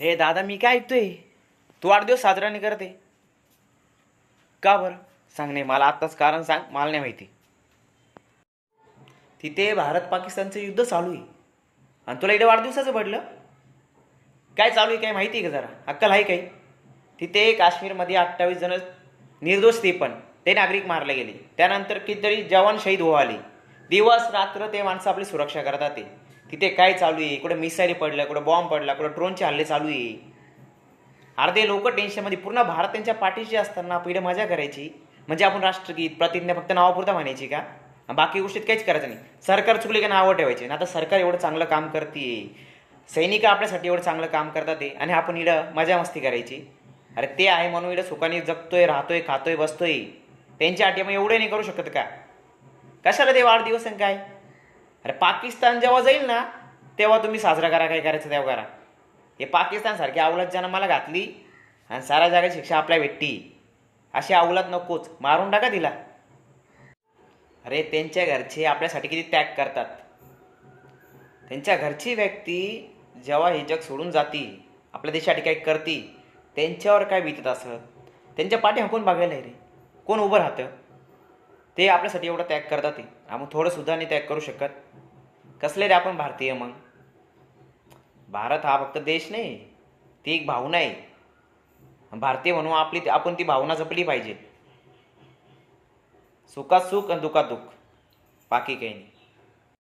अरे दादा मी काय ऐकतोय? तू वाढदिवस साजरा नाही करते का बरं? सांग नाही मला आत्ताच कारण सांग मला नाही माहिती. तिथे भारत पाकिस्तानचं युद्ध चालू आहे. आणि तुला इकडे वाढदिवसाचं पडलं काय चालू आहे काय माहिती आहे का जरा? अक्कल आहे काही? तिथे काश्मीरमध्ये अठ्ठावीस जण निर्दोष ते पण ते नागरिक मारले गेले. त्यानंतर कितीतरी जवान शहीद व्हाले दिवस रात्र ते माणसं आपली सुरक्षा करतात ते. तिथे काय चालू आहे? कुठे मिसाईल पडला कुठं बॉम्ब पडला कुठं ड्रोनचे हल्ले चालू आहे? अर्धे लोक टेन्शनमध्ये पूर्ण भारत त्यांच्या पाठीशी असताना पहिले मजा करायची. म्हणजे आपण राष्ट्रगीत प्रतिज्ञा फक्त नावापुरता म्हणायची का? बाकी गोष्टीत काहीच करायचं नाही. सरकार चुकले का नावं ठेवायचे. ना आता सरकार एवढं चांगलं काम करते सैनिक आपल्यासाठी एवढं चांगलं काम करतात ते. आणि आपण इडं मजा मस्ती करायची. अरे ते आहे म्हणून इडं सुखाने जगतोय राहतोय खातोय बसतोय. त्यांच्या अटी मग एवढे नाही करू शकत का? कशाला ते वाढदिवस आणि काय? अरे पाकिस्तान जेव्हा जाईल ना तेव्हा तुम्ही साजरा करा काय करायचं तेव्हा करा. हे पाकिस्तानसारखी अवलाद ज्यानं मला घातली आणि सारा जागा शिक्षा आपल्या भेटती. अशी अवलाद नकोच. मारून टाका तिला. अरे त्यांच्या घरचे आपल्यासाठी किती त्याग करतात. त्यांच्या घरची व्यक्ती जेव्हा हे जग सोडून जाती आपल्या देशासाठी काही करती त्यांच्यावर काय बीतत असं? त्यांच्या पाठी हाकून बघायला आहे रे. कोण उभं राहतं? ते आपल्यासाठी एवढं त्याग करतात ते. आम्ही थोडं सुद्धा नाही त्याग करू शकत. कसले रे आपण भारतीय मग? भारत हा फक्त देश नाही ती एक भावना आहे. भारतीय म्हणून आपली आपण ती भावना जपली पाहिजे. सुखात सुख आणि दुखात दुःख बाकी काही नाही.